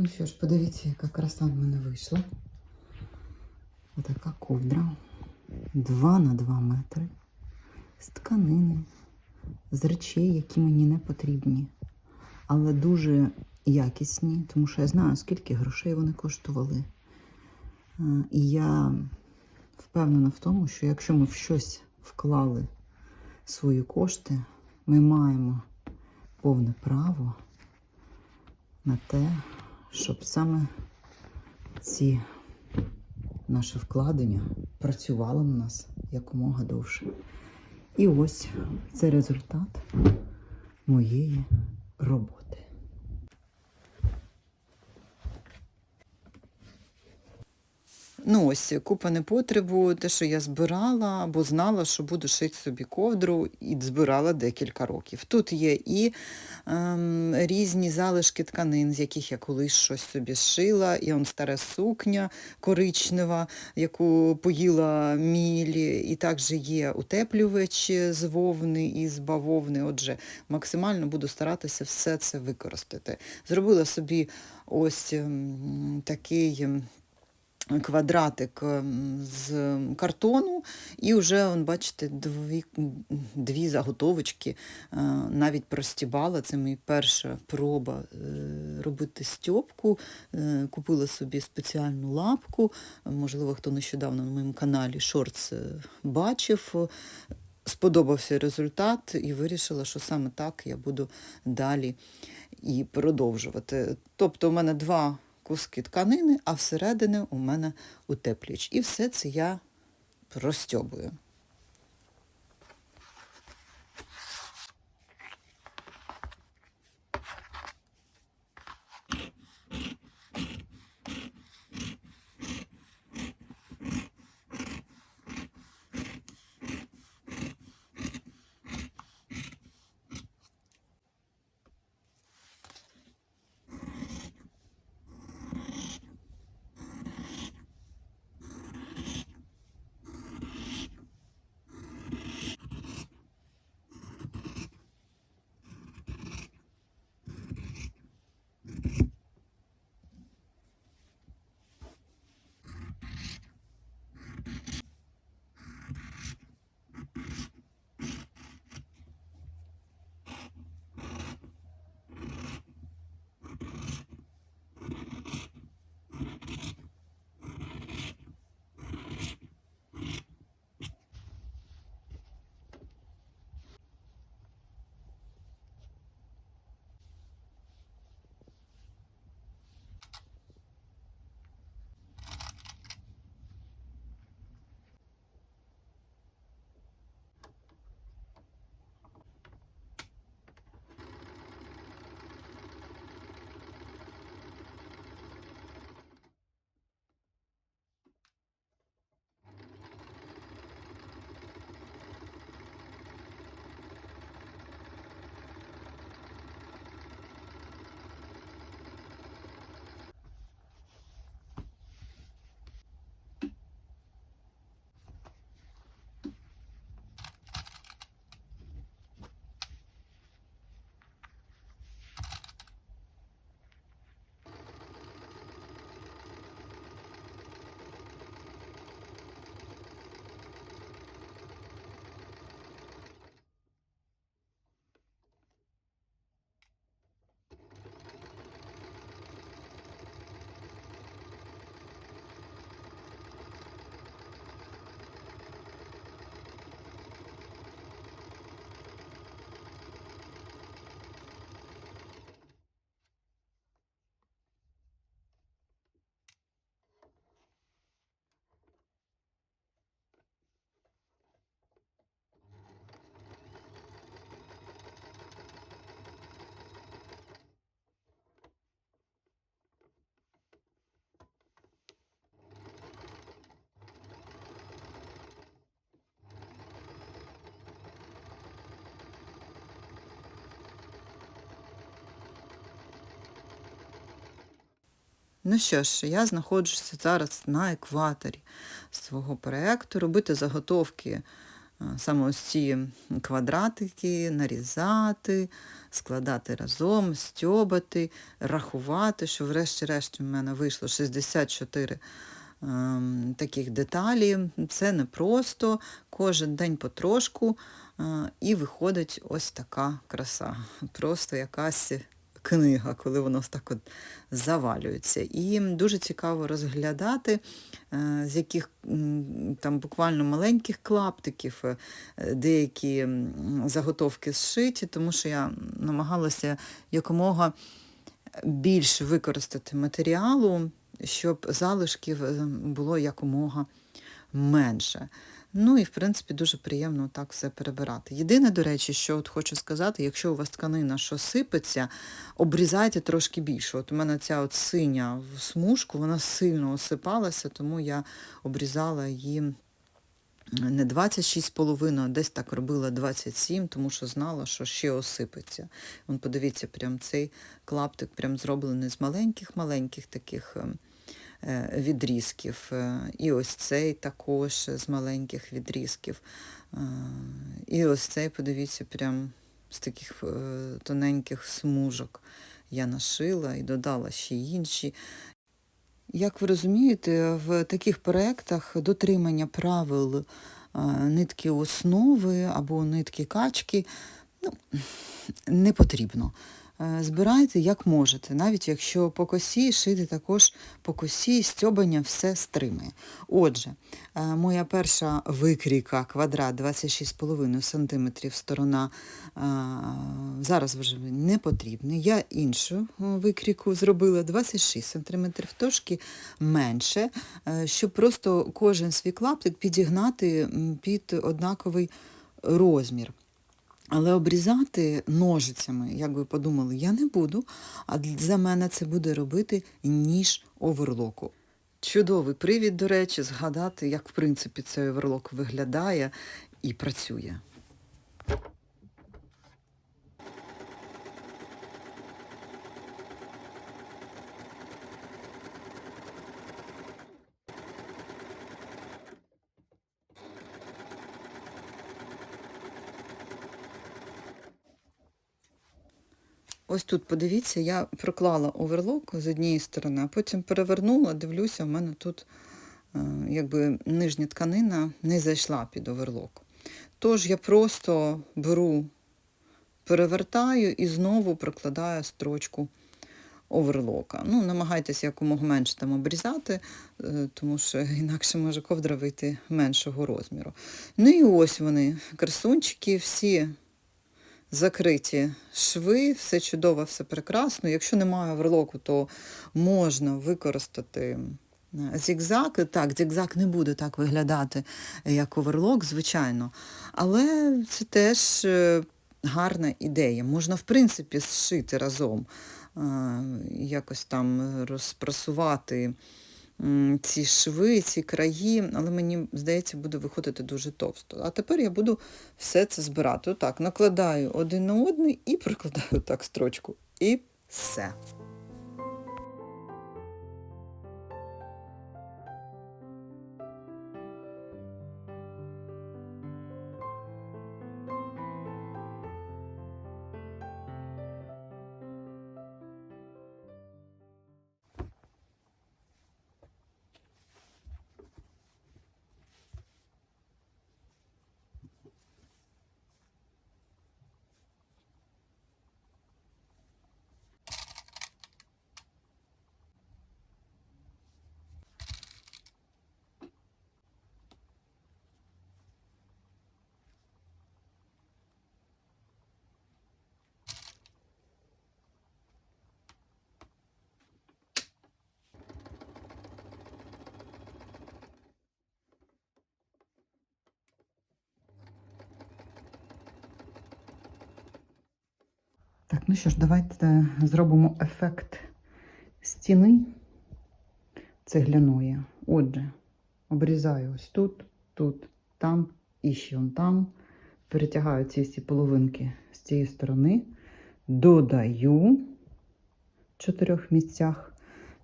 Ну що ж, подивіться, яка краса в мене вийшла. Отака ковдра. 2 на 2 метри. З тканини, з речей, які мені не потрібні, але дуже якісні, тому що я знаю, скільки грошей вони коштували. Е, І я впевнена в тому, що якщо ми в щось вклали свої кошти, ми маємо повне право на те, щоб саме ці наші вкладення працювали на нас якомога довше. І ось це результат моєї роботи. Ну, ось купа непотребу, те, що я збирала, бо знала, що буду шити собі ковдру, і збирала декілька років. Тут є і ем, різні залишки тканин, з яких я колись щось собі зшила, і он стара сукня коричнева, яку поїла мілі, і також є утеплювач з вовни і з бавовни. Отже, максимально буду старатися все це використати. Зробила собі ось ем, такий. Квадратик ем, з картону, і вже, он, бачите, дві, дві заготовочки е, навіть простібала. Це моя перша проба е, робити стьопку. Е, Купила собі спеціальну лапку. Можливо, хто нещодавно на моєму каналі Шортс бачив. Сподобався результат і вирішила, що саме так я буду далі і продовжувати. Тобто, у мене два куски тканини, а всередині у мене утеплюч. І все це я розстьобую. Ну що ж, я знаходжуся зараз на екваторі свого проєкту. Робити заготовки саме ось ці квадратики, нарізати, складати разом, стьобати, рахувати, що врешті-решт у мене вийшло 64 ем, таких деталі. Це не просто, кожен день потрошку, е, і виходить ось така краса. Просто якась книга, коли воно так от завалюється. І дуже цікаво розглядати, е, з яких там буквально маленьких клаптиків е, деякі заготовки зшиті, тому що я намагалася якомога більше використати матеріалу, щоб залишків е, було якомога менше. Ну і, в принципі, дуже приємно так все перебирати. Єдине, до речі, що от хочу сказати, якщо у вас тканина, що сипеться, обрізайте трошки більше. От у мене ця от синя в смужку, вона сильно осипалася, тому я обрізала її не 26,5, а десь так робила 27, тому що знала, що ще осипеться. Вон, подивіться, прям цей клаптик прям зроблений з маленьких-маленьких таких ем, відрізків. Е, І ось цей також з маленьких відрізків. Е, І ось цей, подивіться, прям з таких е, тоненьких смужок я нашила і додала ще інші. Як ви розумієте, в таких проєктах дотримання правил е, нитки основи або нитки качки ну, не потрібно. Е, Збирайте як можете, навіть якщо по косі шити також по косі, стьобання все стримує. Отже, е, моя перша викрійка квадрат 26,5 см сторона е, зараз вже не потрібна. Я іншу викрійку зробила 26 см, трошки менше, щоб просто кожен свій клаптик підігнати під однаковий розмір. Але обрізати ножицями, як ви подумали, я не буду, а за мене це буде робити ніж оверлоку. Чудовий привід, до речі, згадати, як в принципі цей оверлок виглядає і працює. Ось тут, подивіться, я проклала оверлок з однієї сторони, а потім перевернула, дивлюся, у мене тут е, якби нижня тканина не зайшла під оверлок. Тож я просто беру, перевертаю і знову прокладаю строчку оверлока. Ну, намагайтеся якомога менше там обрізати, е, тому що інакше може ковдра вийти меншого розміру. Ну і ось вони, красунчики, всі закриті шви, все чудово, все прекрасно. Якщо немає оверлоку, то можна використати зігзаг. Так, зігзаг не буде так виглядати, як оверлок, звичайно. Але це теж е, гарна ідея. Можна, в принципі, зшити разом, е, якось там розпрасувати ці шви, ці краї, але мені здається, буде виходити дуже товсто. А тепер я буду все це збирати. Отак, накладаю один на один і прикладаю так строчку. І все. Ну що ж, давайте зробимо ефект стіни цегляної. Отже, обрізаю ось тут, тут, там і ще он там. Перетягаю ці всі половинки з цієї сторони, додаю в чотирьох місцях.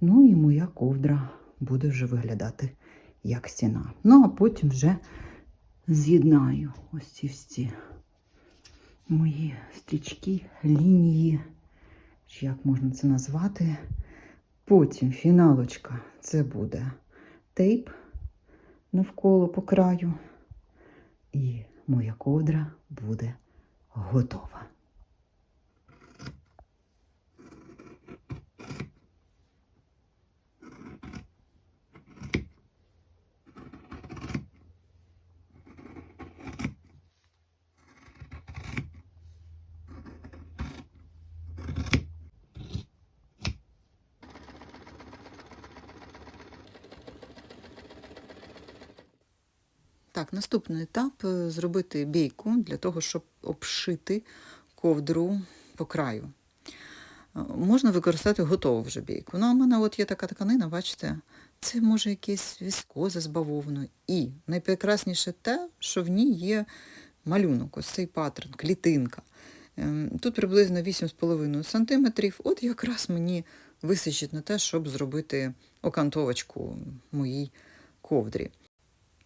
Ну і моя ковдра буде вже виглядати як стіна. Ну, а потім вже з'єднаю ось ці всі мої стрічки, лінії, чи як можна це назвати. Потім фіналочка це буде тейп навколо по краю. І моя ковдра буде готова. Так, наступний етап е, зробити бійку для того, щоб обшити ковдру по краю. Е, Можна використати готову вже бійку. Ну, а в мене от є така тканина, бачите, це може якесь віскоза з бавовною. І найпрекрасніше те, що в ній є малюнок, ось цей паттерн, клітинка. Ем, Тут приблизно 8,5 см. От якраз мені вистачить на те, щоб зробити окантовочку моїй ковдрі.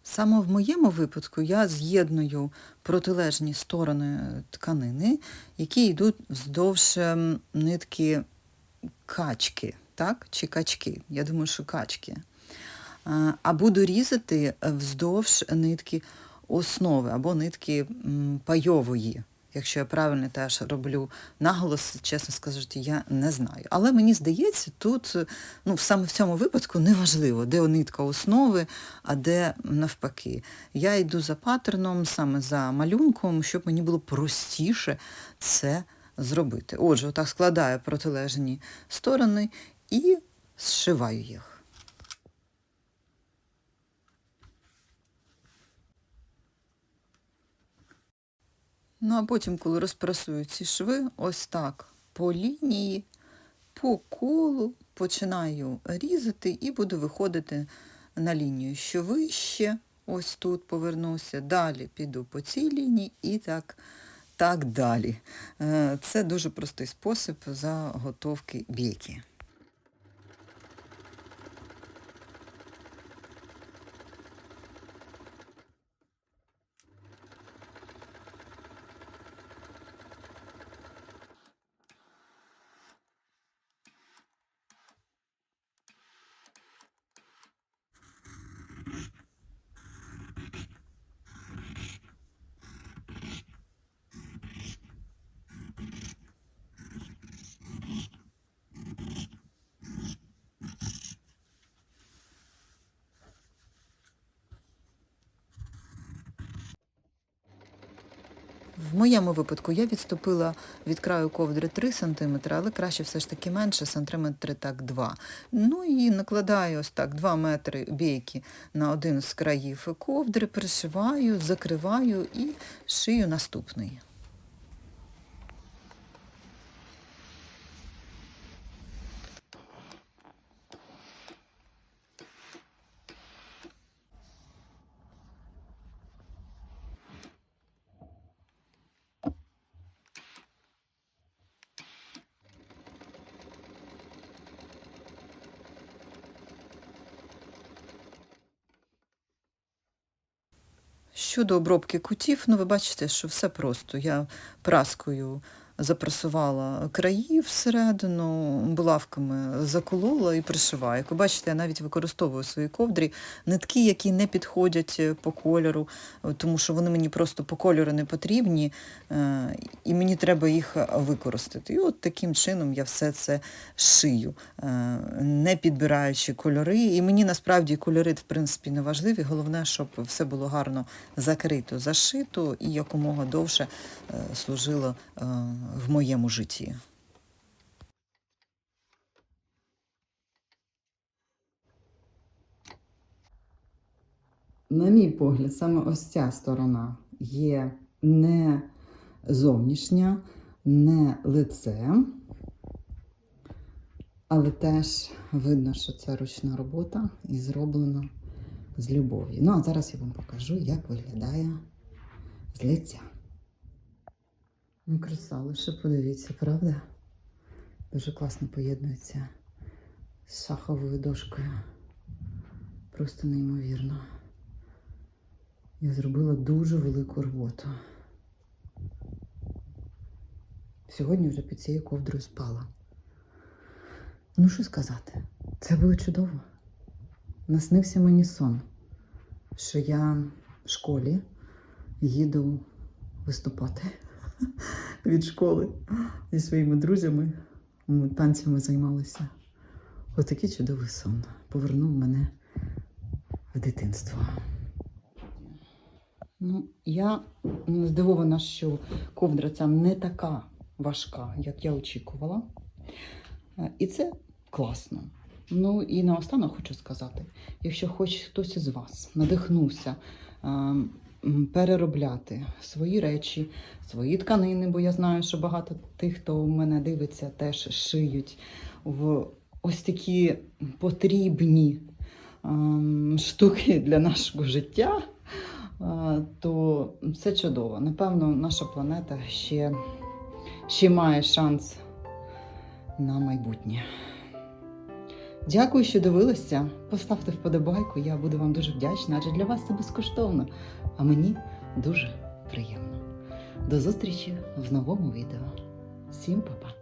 Саме в моєму випадку я з'єдную протилежні сторони тканини, які йдуть вздовж ем, нитки качки, так? Чи качки? Я думаю, що качки. А, А буду різати вздовж нитки основи або нитки пайової. Якщо я правильно теж роблю наголос, чесно скажу, я не знаю. Але мені здається, тут ну, саме в цьому випадку неважливо, де нитка основи, а де навпаки. Я йду за паттерном, саме за малюнком, щоб мені було простіше це зробити. Отже, отак складаю протилежні сторони і зшиваю їх. Ну, а потім, коли розпрасую ці шви, ось так по лінії, по колу починаю різати і буду виходити на лінію, що вище, ось тут повернуся, далі піду по цій лінії і так, так далі. Е, Це дуже простий спосіб заготовки бійки. you В моєму випадку я відступила від краю ковдри 3 см, але краще все ж таки менше, сантиметри так 2. Ну і накладаю ось так 2 метри бійки на один з країв ковдри, пришиваю, закриваю і шию наступний. Щодо обробки кутів, ну ви бачите, що все просто. Я праскою запресувала краї всередину, булавками заколола і пришиваю. Як ви бачите, я навіть використовую в своїй ковдрі нитки, які не підходять е, по кольору, е, тому що вони мені просто по кольору не потрібні, е, і мені треба їх використати. І от таким чином я все це шию, не підбираючи кольори. І мені насправді кольори, в принципі, не важливі. Головне, щоб все було гарно закрито, зашито і якомога довше служило в моєму житті. На мій погляд, саме ось ця сторона є не зовнішня, не лице, але теж видно, що це ручна робота і зроблено з любов'ю. Ну, а зараз я вам покажу, як виглядає з лиця. Ну, краса, лише подивіться, правда? Дуже класно поєднується з шаховою дошкою. Просто неймовірно. Я зробила дуже велику роботу. Сьогодні вже під цією ковдрою спала. Ну, що сказати? Це було чудово. Наснився мені сон, що я в школі їду виступати від школи зі своїми друзями. Ми танцями займалися. Отакий чудовий сон повернув мене в дитинство. Ну, я здивована, що ковдра ця не така важка, як я очікувала. Е, І це класно. Ну і наостанок хочу сказати: якщо хоч хтось із вас надихнувся е, м, переробляти свої речі, свої тканини, бо я знаю, що багато тих, хто у мене дивиться, теж шиють в ось такі потрібні ем, штуки для нашого життя, е, то це чудово. Напевно, наша планета ще, ще має шанс на майбутнє. Дякую, що дивилися. Поставте вподобайку, я буду вам дуже вдячна, адже для вас це безкоштовно, а мені дуже приємно. До зустрічі в новому відео. Всім па-па!